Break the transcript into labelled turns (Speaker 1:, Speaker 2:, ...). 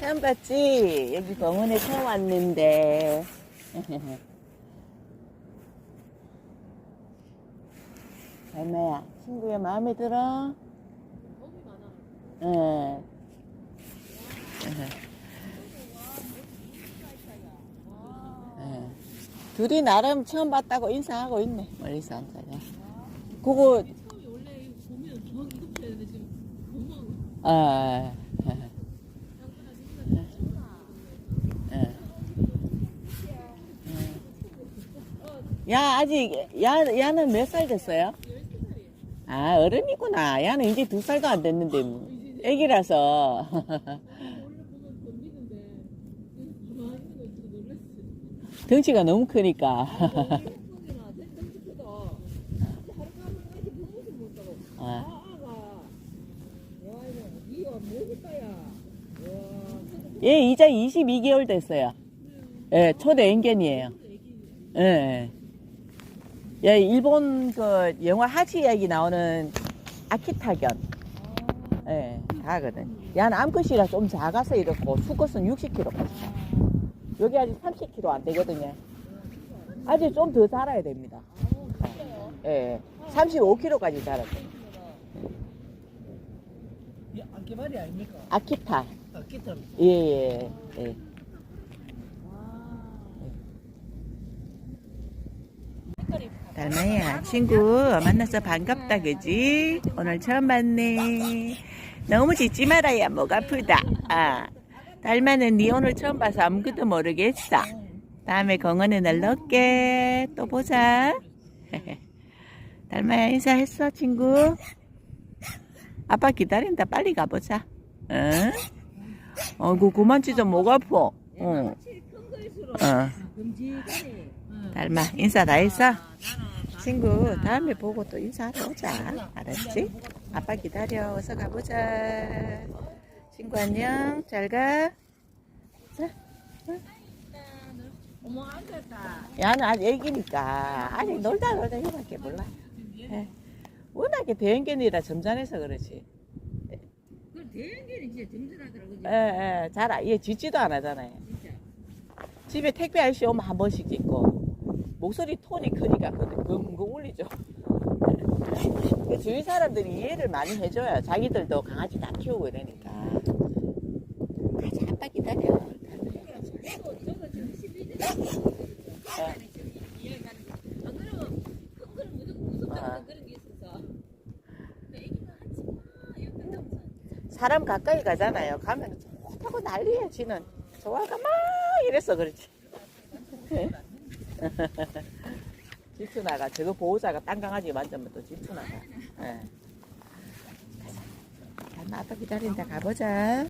Speaker 1: 처음 봤지? 여기 병원에 처음 왔는데. 달마야, 친구야 마음에 들어? 응. 응. 둘이 나름 처음 봤다고 인사하고 있네. 멀리서 앉아서. 그거,
Speaker 2: 처음에 원래 보면 더 이급해 야
Speaker 1: 아, 야, 아직, 야, 야는 몇 살 됐어요? 아, 어른이구나. 야는 이제 두 살도 안 됐는데, 뭐. 애기라서. 덩치가 너무 크니까. 얘 이제 22개월 됐어요. 예, 초대 인견이에요. 예. 예. 예, 일본 그 영화 하치 이야기 나오는 아키타견. 예, 다거든. 얘는 암컷이라 좀 작아서 이렇고 수컷은 60kg까지. 여기 아직 30kg 안 되거든요. 아직 좀 더 자라야 됩니다. 예, 35kg까지 자랐어요.
Speaker 3: 이 안개발이 아닙니까?
Speaker 1: 아키타.
Speaker 3: 아, 기타.
Speaker 1: 예, 예, 예. 달마야, 친구 만나서 반갑다, 그지? 오늘 처음 봤네. 너무 짖지 말아야 목 아프다. 아, 달마는 니 오늘 처음 봐서 아무것도 모르겠어. 다음에 공원에 놀러 올게. 또 보자. 달마야, 인사했어, 친구? 아빠 기다린다. 빨리 가보자. 응? 어이구, 그만 짖어, 목 아파.
Speaker 2: 거일수록
Speaker 1: 어. 달마 인사 다 했어? 친구 다음에 보고 또 인사하러 오자 알았지? 아빠 기다려 어서 가보자 친구 안녕 잘가
Speaker 2: 어머 앉았다.
Speaker 1: 야는 아직 애기니까 아직 놀다 놀다 이밖에 몰라 예. 워낙에 대형견이라 점잖해서 그렇지
Speaker 2: 그 대형견이 진짜 든든하더라고.
Speaker 1: 예, 예. 잘, 아- 얘 짖지도 안 하잖아요. 집에 택배 아저씨 오면 한 번씩 짖고 목소리 톤이 크니까 그금 울리죠. 그 주위 사람들이 이해를 많이 해줘요. 자기들도 강아지 다 키우고 이러니까. 가자, 아빠 기다려.
Speaker 2: 저도 저도 지금 12년 이해가는 거. 안 그러면 큰 거는 무조건 무섭다는
Speaker 1: 아.
Speaker 2: 그런 게 있어서. 근데 애기가 하지 마. 이거 끝나고
Speaker 1: 사람 가까이 가잖아요. 가면 좋다고 난리야, 지는. 좋아가 막 이랬어, 그렇지. 질투나가. 저거 보호자가 딴 강아지 만지면 또 질투나가. 예. 가자. 아빠 기다린다. 가보자.